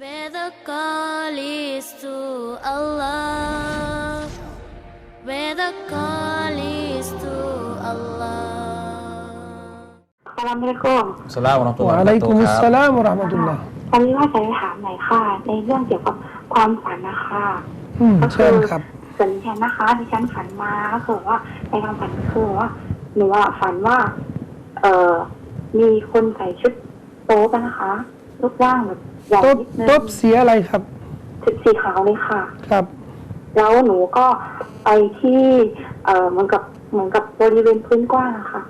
Where the call is to Allah. Where the call is to Allah. อัสสลามุอะลัยกุมสลามวะเราะห์ตุลลอวะฮ์อะลัยกุมุสสครับลามวะเราะห์มะตุลลอฮ์ตอนนี้ว่าจะถามหน่อยค่ะ ในเรื่องเกี่ยวกับความฝันนะคะอืมก็เชิญครับ ส่วนดิฉันนะคะดิฉันฝันมาก็คือว่าในความฝันคือว่าหนูว่าฝันว่า เอ่อมีคนใส่ชุดโต๊ะกันนะคะรูปร่างแบบ ใหญ่ต๊บนิดนึงต๊บเสียอะไรครับชุดสีขาวเลยค่ะ ครับ แล้วหนูก็ไปที่เอ่อเหมือนกับเหมือนกับบริเวณพื้นกว้างอะค่ะ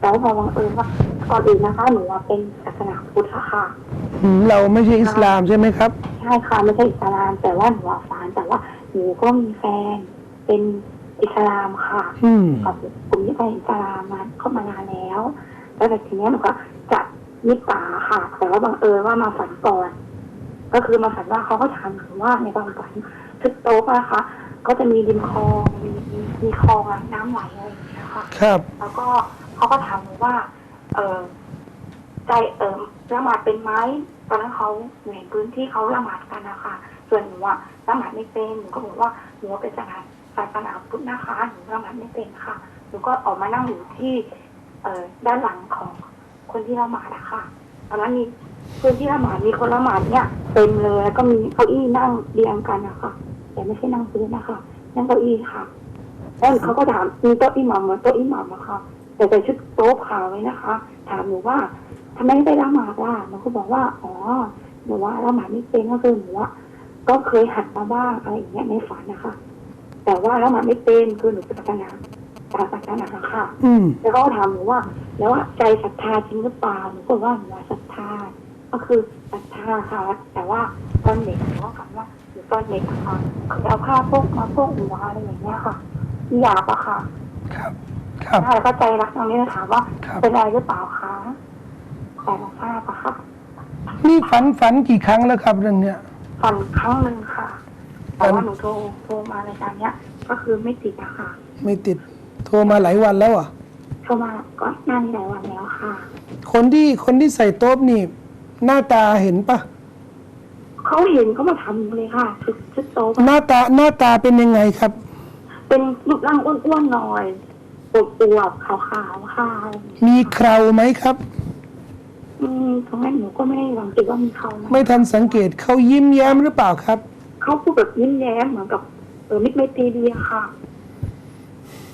แล้วพอบังเอิญว่าก่อนอื่นนะคะ หนูว่าเป็นศาสนาพุทธอะค่ะ อืมเราไม่ใช่อิสลามใช่ไหมครับ ใช่ค่ะไม่ใช่อิสลามแต่ว่าหนูอะฝันแต่ว่าหนูก็มีแฟนเป็นอิสลามค่ะ อืม กับกลุ่มที่ไปอิสลามมาเข้ามานานแล้ว แล้วแต่ทีเนี้ยหนูก็จัดนิตาค่ะ แต่ว่าบังเอิญว่ามาฝันก่อน ก็คือมาฝันว่าเขาก็ถามหนูว่าในความฝันชุดโต๊ะนะคะ ก็จะมีริมคลองมีมีมีคลองอะน้ำไหลอะไรอย่างเงี้ยค่ะครับ แล้วก็เขาก็ถามหนูว่า เออใจเออละหมาดเป็นไหมตอนนั้นเขาอยู่ในพื้นที่เขาละหมาดกันนะคะส่วนหนูอะละหมาดไม่เป็นหนูก็บอกว่าหนูเป็นศาสนาศาสนาพุทธนะคะหนูละหมาดไม่เป็นค่ะหนูก็ออกมานั่งอยู่ที่ เอ่อด้านหลังของคนที่ละหมาดอะค่ะตอนนั้นมี พื้นที่ละหมาดมีคนละหมาดเนี่ยเต็มเลยแล้วก็มีเก้าอี้นั่งเรียงกันนะคะแต่ไม่ใช่นั่งพื้นนะคะ นั่งเก้าอี้ค่ะแล้วเขาก็ถามมีโต๊ะอิหมัมเหมือนโต๊ะอิหมัมอะค่ะแต่ใส่ชุดโต๊ะขาวไว้นะคะ ถามหนูว่าทำไมไม่ไปละหมาดล่ะหนูก็บอกว่าอ๋อหนูว่าละหมาดไม่เป็นก็คือหนูว่าก็เคยหัดมาบ้างอะไรอย่างเงี้ยในฝันนะคะ แต่ว่าละหมาดไม่เป็นคือหนูเป็นศาสนาตามศาสนาค่ะอืมแล้วเขาก็ถามหนูว่า แล้วว่าใจศรัทธาจริงหรือเปล่าหนูก็บอกว่าหนูว่าศรัทธา ก็คือศรัทธาค่ะแต่ว่าตอนเด็กหนูก็ฝันว่าหนูตอนเด็กอะค่ะเคยเอาผ้าพวกมาพวกหัวอะไรอย่างเงี้ยค่ะที่หยาบอะค่ะ ครับ ครับใช่แล้วก็ใจรักตรงนี้นะถามว่าครับเป็นอะไรหรือเปล่าคะแต่หนูทราบอะค่ะนี่ฝันฝันกี่ครั้งแล้วครับเรื่องเนี้ยฝันครั้งหนึ่งค่ะแต่ว่าฝันหนูโทรโทรมารายการเนี้ย ก็คือไม่ติดอะค่ะ ไม่ติดโทรมาหลายวันแล้วอะโทรมาก็นานหลายวันแล้วค่ะ คนที่คนที่ใส่โต๊บนี่ หน้าตาเห็นปะเขาเห็นเขามาทำหนูเลยค่ะชุดชุดโต๊ะหน้าตาหน้าตาเป็นยังไงครับ เป็นรูปร่างอ้วนๆหน่อยอวบๆขาวๆค่ะมีเคราไหมครับอืมตรงนั้นหนูก็ไม่ได้สังเกตว่ามีเขานะไม่ทันสังเกตเขายิ้มแย้มหรือเปล่าครับ เขาพูดแบบยิ้มแย้มเหมือนกับเออมิตรไมตรีดีอะค่ะ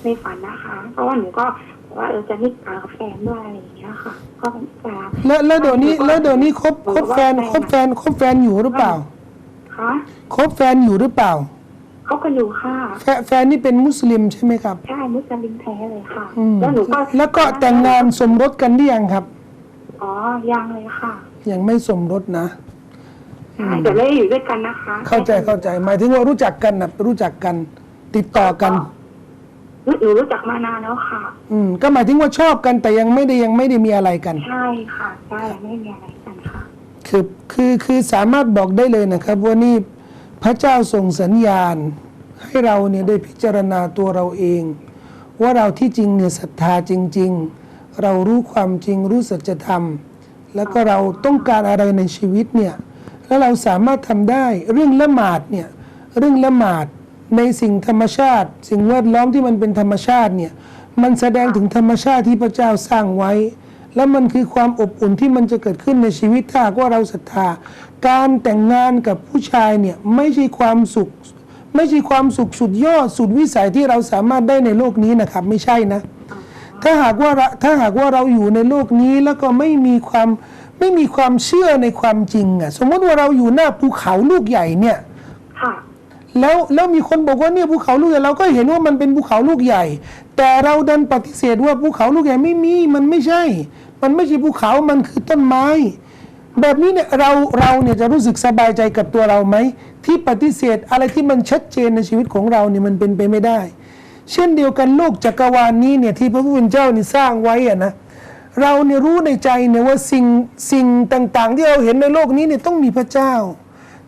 ในฝันนะคะ เพราะว่าหนูก็บอก ว่าเออจะนิดกากับแฟนด้วยอะไรอย่างเงี้ยค่ะ ก็เป็นแฟนแล้วแล้วเดี๋ยวนี้แล้วเดี๋ยวนี้คบคบแฟนคบแฟนคบแฟนอยู่หรือเปล่าคะคบแฟนอยู่หรือเปล่าเขาก็อยู่ค่ะแฟแฟนนี่เป็นมุสลิมใช่ไหมครับใช่มุสลิมแท้เลยค่ะอืมแล้วหนูก็แล้วก็แต่งงานสมรสกันหรือยังครับอ๋อยังเลยค่ะ ยังไม่สมรสนะใช่แต่ไม่ได้อยู่ด้วยกันนะคะ เข้าใจเข้าใจหมายถึงว่ารู้จักกันนะรู้จักกัน ติดต่อกัน หนูรู้จักมานานแล้วค่ะ อืม ก็หมายถึงว่าชอบกันแต่ยังไม่ได้ยังไม่ได้มีอะไรกัน ใช่ค่ะใช่ไม่มีอะไรกันค่ะ คือคือคือสามารถบอกได้เลยนะครับ ว่านี่พระเจ้าส่งสัญญาณ ให้เราเนี่ยได้พิจารณาตัวเราเอง ว่าเราที่จริงเนี่ยศรัทธาจริง ๆ เรารู้ความจริงรู้สัจธรรม แล้วก็เราต้องการอะไรในชีวิตเนี่ยแล้วเราสามารถทำได้เรื่องละหมาดเนี่ยเรื่องละหมาด ในสิ่งธรรมชาติ สิ่งแวดล้อมที่มันเป็นธรรมชาติเนี่ยมันแสดงถึงธรรมชาติที่พระเจ้าสร้างไว้ แล้วมันคือความอบอุ่นที่มันจะเกิดขึ้นในชีวิตถ้าว่าเราศรัทธา การแต่งงานกับผู้ชายเนี่ยไม่ใช่ความสุข ไม่ใช่ความสุขสุดยอดสุดวิสัยที่เราสามารถได้ในโลกนี้นะครับ ไม่ใช่นะ ถ้าหากว่าถ้าหากว่าเราอยู่ในโลกนี้แล้วก็ไม่มีความไม่มีความเชื่อในความจริงอะสมมติว่าเราอยู่หน้าภูเขาลูกใหญ่เนี่ย แล้วแล้วมีคนบอกว่าเนี่ยภูเขาลูกใหญ่เราก็เห็นว่ามันเป็นภูเขาลูกใหญ่ แต่เราดันปฏิเสธว่าภูเขาลูกใหญ่ไม่มีมันไม่ใช่ มันไม่ใช่ภูเขามันคือต้นไม้ แบบนี้เนี่ยเราเราเนี่ยจะรู้สึกสบายใจกับตัวเราไหมที่ปฏิเสธอะไรที่มันชัดเจนในชีวิตของเราเนี่ยมันเป็นไปไม่ได้ เช่นเดียวกันโลกจักรวาลนี้เนี่ยที่พระผู้เป็นเจ้านี่สร้างไว้อะนะเราเนี่ยรู้ในใจเนี่ยว่าสิ่งสิ่งต่าง ๆ ที่เราเห็นในโลกนี้เนี่ยต้องมีพระเจ้า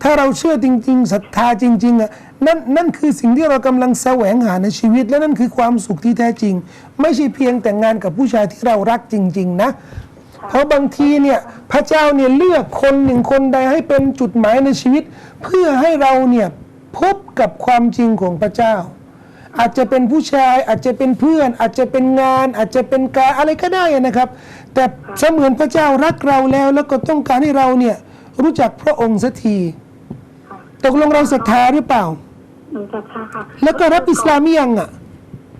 ถ้าเราเชื่อจริง ๆศรัทธาจริงๆอะนั่นนั่นคือสิ่งที่เรากำลังแสวงหาในชีวิต และนั่นคือความสุขที่แท้จริง ไม่ใช่เพียงแต่งงานกับผู้ชายที่เรารักจริง ๆ นะ เพราะบางทีเนี่ยพระเจ้าเนี่ยเลือกคนหนึ่งคนใดให้เป็นจุดหมายในชีวิต เพื่อให้เราเนี่ยพบกับความจริงของพระเจ้า อาจจะเป็นผู้ชายอาจจะเป็นเพื่อน อาจจะเป็นงาน อาจจะเป็นการอะไรก็ได้นะครับ แต่เสมือนพระเจ้ารักเราแล้วแล้วก็ต้องการให้เราเนี่ยรู้จักพระองค์สักที ตกลงเราศรัทธาหรือเปล่า หนูจะค่ะค่ะแล้วก็รับอิสลามหรือยังอะ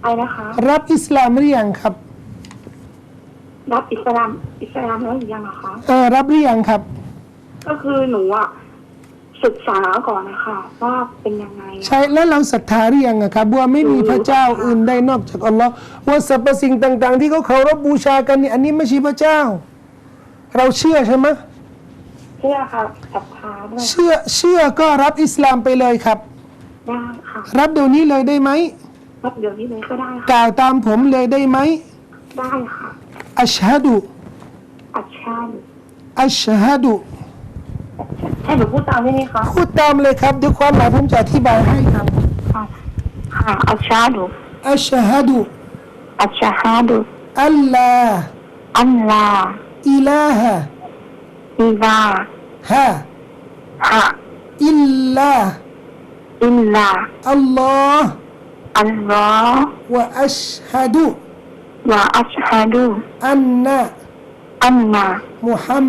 ไปนะคะ รับอิสลามหรือยังครับ รับอิสลามอิสลามแล้วหรือยังอะคะ เออรับหรือยังครับ ก็คือหนูอะศึกษาก่อนนะคะว่าเป็นยังไงอะ ใช่แล้วเราศรัทธาหรือยังอะครับว่าไม่มีพระเจ้าอื่นใดนอกจากอัลลอฮ์ว่าสรรพสิ่งต่าง ๆ ที่เขาเคารพบูชากันนี่อันนี้ไม่ใช่พระเจ้า เราเชื่อใช่ไหมเชื่อค่ะศรัทธาด้วยเชื่อเชื่อก็รับอิสลามไปเลยครับ ได้ค่ะรับเดี๋ยวนี้เลยได้ไหมรับเดี๋ยวนี้เลยก็ได้กค่ะล่าวตามผมเลยได้ไหมได้ค่ะอัชฮะดุอัชชาดอัชฮะดุให้หนูพูดตามได้ไหมคะพูดตามเลยครับเดี๋ยวความหมายผมจะอธิบายให้ครับค่ะค่ะอัชชาดุอัชฮะดุอัชชาดุอัลลาอัลลาอิลาฮะอิลาฮะฮะอิลลาอิลลาอัลลอฮ์อัลลอฮ์วะอัชฮะดุวะ อัชฮะดุอันนะอันนะมุฮั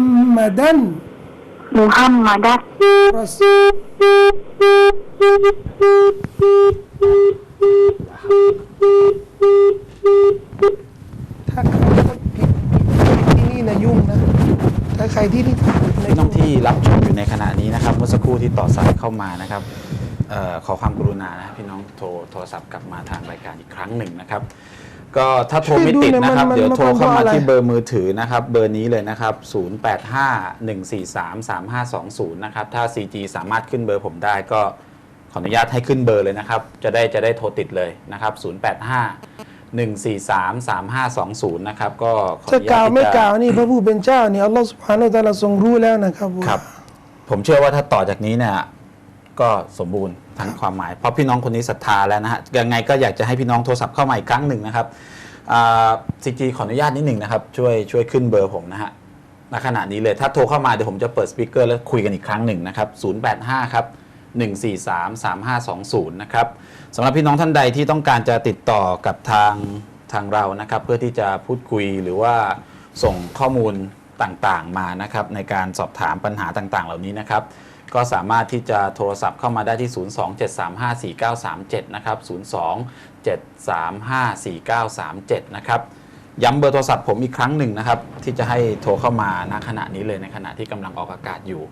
ถ้าใครผิดที่นี่นะยุ่งนะถ้าใครที่นี่ผิดนะพี่น้ยุ่องงที่รับชมอยู่ในขณะนี้นะครับ เมื่อสักครู่ที่ต่อสายเข้ามานะครับเออขอความกรุณานะพี่น้องโทรโทรศัพท์กลับมาทางรายการอีกครั้งหนึ่งนะครับ ก็ถ้าโทรไม่ติดนะครับ เดี๋ยวโทรเข้ามาที่เบอร์มือถือนะครับ เบอร์นี้เลยนะครับ 0851433520 นะครับ ถ้า 4G สามารถขึ้นเบอร์ผมได้ก็ขออนุญาตให้ขึ้นเบอร์เลยนะครับ จะได้จะได้โทรติดเลยนะครับ 085 1433520 นะครับ ก็ขออจะนุกญาล่าตวไม่ที่กล่าวจะนี่พระผู้เป็นเจ้าเนี่ยอัลลอฮฺสุบฮานาอัลลอฮฺทรงรู้แล้วนะครับว่า ครับ ผมเชื่อว่าถ้าต่อจากนี้เนี่ยก็สมบูรณ์ทั้งความหมาย เพราะพี่น้องคนนี้ศรัทธาแล้วนะฮะยังไงก็อยากจะให้พี่น้องโทรศัพท์เข้ามาอีกครั้งหนึ่งนะครับซีจีขออนุญาตนิดหนึ่งนะครับ ช่วยช่วยขึ้นเบอร์ผมนะฮะณขณะนี้เลยถ้าโทรเข้ามาเดี๋ยวผมจะเปิดสปีกเกอร์แล้วคุยกันอีกครั้งหนึ่งนะครับ085ครับ 143 3520 นะครับสำหรับพี่น้องท่านใดที่ต้องการจะติดต่อกับทางทางเรานะครับ เพื่อที่จะพูดคุยหรือว่าส่งข้อมูลต่างๆมานะครับ ในการสอบถามปัญหาต่างๆ เหล่านี้นะครับ ก็สามารถที่จะโทรศัพท์เข้ามาได้ที่ 027354937 นะครับ 027354937 นะครับย้ำเบอร์โทรศัพท์ผมอีกครั้งหนึ่งนะครับ ที่จะให้โทรเข้ามาณขณะนี้เลยในขณะที่กำลังออกอากาศอยู่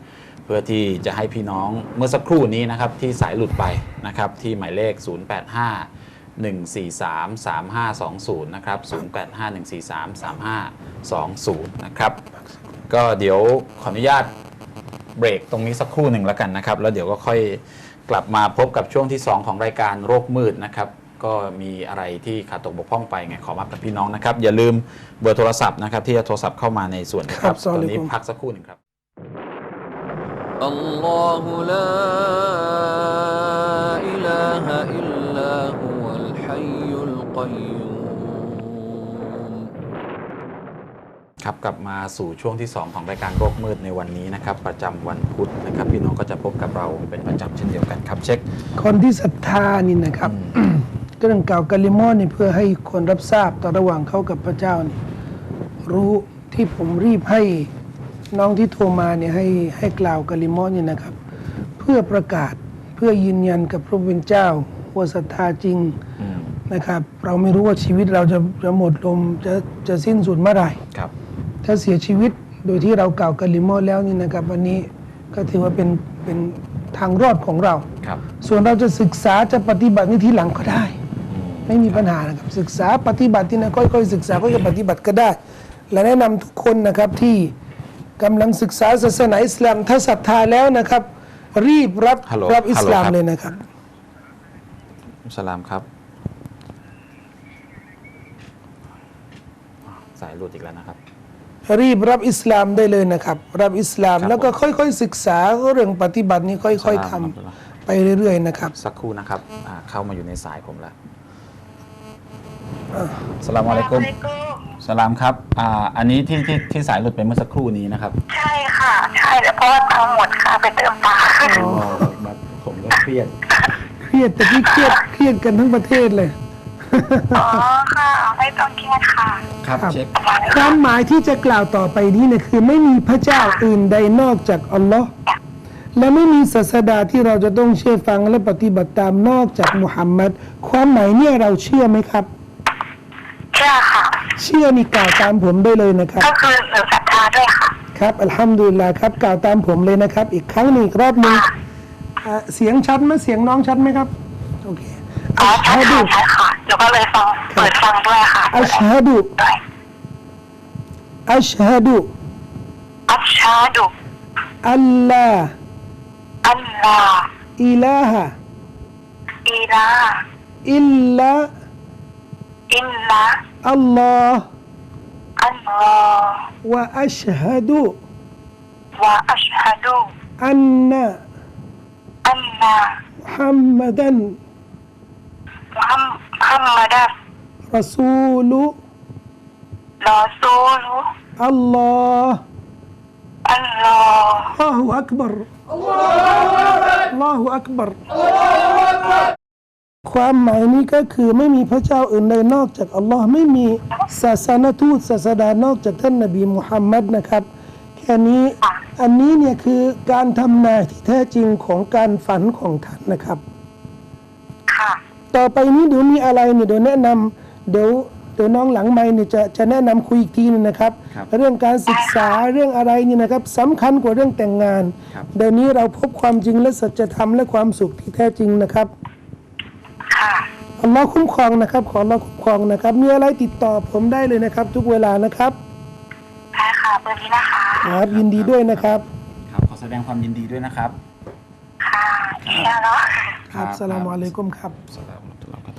เพื่อที่จะให้พี่น้องเมื่อสักครู่นี้นะครับที่สายหลุดไปนะครับที่หมายเลข 085 143 3520นะครับ085 143 3520นะครับก็เดี๋ยวขออนุญาตเบรกตรงนี้สักครู่หนึ่งแล้วกันนะครับ แล้วเดี๋ยวก็ค่อยกลับมาพบกับช่วงที่ 2 ของรายการโรคมืดนะครับก็มีอะไรที่ขาดตกบกพร่องไปไงขอมากับพี่น้องนะครับ อย่าลืมเบอร์โทรศัพท์นะครับที่จะโทรศัพท์เข้ามาในส่วนนะคครัรับบสวัตสอนดีนี้ครับพักสักครู่หนึ่งครับ الله لا إله إلا هو الحي القيوم ครับกลับมาสู่ช่วงที่ 2 ของรายการโรคมืดในวันนี้นะครับ ประจำวันพุธนะครับ พี่น้องก็จะพบกับเราเป็นประจำเช่นเดียวกันครับ เช็ค คนที่ศรัทธานี่นะครับ ก็ต้องกล่าวกาลิมอนนี่เพื่อให้คนรับทราบต่อระหว่างเขากับพระเจ้านี่รู้ที่ผมรีบให้ น้องที่โทรมาเนี่ยให้ให้กล่าวกาลิมอนนี่นะครับ เพื่อประกาศเพื่อยืนยันกับพระผู้เป็นเจ้าว่าศรัทธาจริงอืมนะครับ เราไม่รู้ว่าชีวิตเราจะจะหมดลมจะจะสิ้นสุดเมื่อไหร่ครับ ถ้าเสียชีวิตโดยที่เรากล่าวกาลิมอนแล้วนี่นะครับ วันนี้ก็ถือว่าเป็นเป็นทางรอดของเราครับ ส่วนเราจะศึกษาจะปฏิบัติในทีหลังก็ได้ ไม่มีปัญหานะครับศึกษาปฏิบัติที่นะค่อยๆศึกษาก็จะปฏิบัติก็ได้ และแนะนำทุกคนนะครับที่ กำลังศึกษาศาสนาอิสลาม ถ้าศรัทธาแล้วนะครับ รีบรับฮัลโหลรับอิสลามฮัลโหลครับ เลยนะครับสลามครับ สายหลุดอีกแล้วนะครับ รีบรับอิสลามได้เลยนะครับ รับอิสลามครับแล้วก็ค่อยๆศึกษาเรื่องปฏิบัตินี้ค่อยๆทำสลามครับ ไปเรื่อยๆนะครับ สักครู่นะครับอ่าเข้ามาอยู่ในสายผมแล้วสลามอะลัยกุม สลามครับอ่าอันนี้ที่ที่ที่สายหลุดไปเมื่อสักครู่นี้นะครับใช่ค่ะ ใช่แล้วเพราะว่าตังค์หมดค่ะ ไปเติมปลาผมก็เครียด เครียดแต่ที่เครียดเครียดกันทั้งประเทศเลย อ๋อค่ะ ไม่ต้องเครียดค่ะครับครับ เช็คความหมายที่จะกล่าวต่อไปนี้เนี่ยคือไม่มีพระเจ้าอื่นใดนอกจากอัลลอฮ์และไม่มีศาสดาที่เราจะต้องเชื่อฟังและปฏิบัติตามนอกจากมุฮัมมัดความหมายเนี่ยเราเชื่อไหมครับเชื่อค่ะ เชื่อนี่กล่าวตามผมได้เลยนะครับ ก็คือหนูศรัทธาด้วยค่ะ ครับ อัลฮัมดุลิลลาห์ครับ กล่าวตามผมเลยนะครับ อีกครั้งหนึ่งอีกรอบหนึ่งอ่าเสียงชัดไหมเสียงน้องชัดไหมครับ โอเคอ๋ออัชใช่ฮะดุค่ะใช่ค่ะหนูก็เลยฟังเปิดฟังด้วยค่ะอัชฮะดุด้วยอัชฮะดุอัชชาดุอัลลาอัลลอฮ์อิลาฮะอีลาอิลลาอิลลาอัลลอฮ์อัลลอฮ์วะอัชฮะดุวะอัชฮะดุอันนะ อันนามุฮัมมัดันมุฮัมฮัมมัดร ความหมายนี้ก็คือไม่มีพระเจ้าอื่นใดนอกจากอัลลอฮ์ไม่มีศาสนทูตศาสดานอกจากท่านนบีมุฮัมมัดนะครับ แค่นี้อันนี้เนี่ยคือการทำนายที่แท้จริงของการฝันของท่านนะครับ ค่ะ ต่อไปนี้เดี๋ยวมีอะไรเนี่ยเดี๋ยวแนะนำเดี๋ยวเดี๋ยวน้องหลังไม้เนี่ยจะจะแนะนำคุยอีกทีหนึงนะครับครับ เรื่องการศึกษาเรื่องอะไรเนี่ยนะครับสำคัญกว่าเรื่องแต่งงานครับเดี๋ยวนี้เราพบความจริงและสัจธรรมและความสุขที่แท้จริงนะครับค่ะ อัลลอฮ์คุ้มครองนะครับ ขออัลลอฮ์คุ้มครองนะครับ มีอะไรติดต่อผมได้เลยนะครับ ทุกเวลานะครับใช่ค่ะเบอร์นี้นะคะครับยินดีด้วยนะครับครับ ขอแสดงความยินดีด้วยนะครับ ค่ะเชียร์เนาะครับสลามอะลัยกุมครับ สลามอะลัยกุมครับ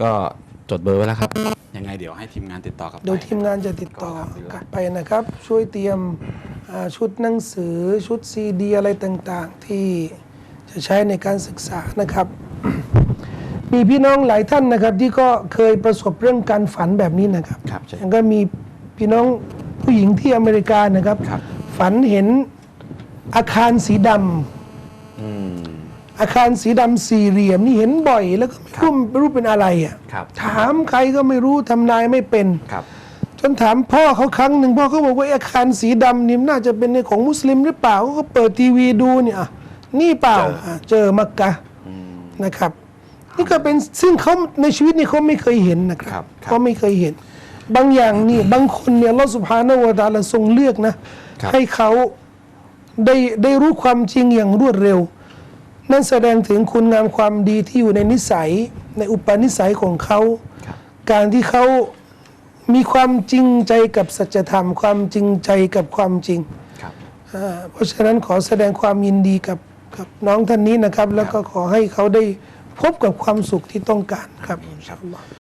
ก็จดเบอร์ไว้แล้วครับ ยังไงเดี๋ยวให้ทีมงานติดต่อกลับไป เดี๋ยวทีมงานจะติดต่อกลับไปนะครับ ช่วยเตรียมอ่าชุดหนังสือชุดซีดีอะไรต่างๆ ที่จะใช้ในการศึกษานะครับ มีพี่น้องหลายท่านนะครับ ที่ก็เคยประสบเรื่องการฝันแบบนี้นะครับครับใช่แล้วก็มีพี่น้องผู้หญิงที่อเมริกานะครับ ครับ ฝันเห็นอาคารสีดำอืมอาคารสีดำสี่เหลี่ยมนี่เห็นบ่อย แล้วก็ไม่รู้ไม่รู้เป็นอะไรอะครับถามใครก็ไม่รู้ทำนายไม่เป็น ครับ จนถามพ่อเขาครั้งหนึ่งพ่อเขาบอกว่าไอ้อาคารสีดำนี่น่าจะเป็นในของมุสลิมหรือเปล่าเขาก็เปิดทีวีดูเนี่ยอะนี่เปล่าเจออะเจอมักกะอืมนะครับ นี่ก็เป็นซึ่งเขาในชีวิตนี่เขาไม่เคยเห็นนะคครัรับบครับเขาไม่เคยเห็น บางอย่างนี่บางคนเนี่ยลอสุภานวตาละทรงเลือกนะครับให้เขาได้ได้รู้ความจริงอย่างรวดเร็ว นั่นแสดงถึงคุณงามความดีที่อยู่ในนิสัยในอุปนิสัยของเขาครับการที่เขามีความจริงใจกับสัจธรรม ความจริงใจกับความจริงครับอ่าเพราะฉะนั้นขอแสดงความยินดีกับกับน้องท่านนี้นะครับ แล้วก็ขอให้เขาได้ พบกับความสุขที่ต้องการครับอินชาอัลลอฮ์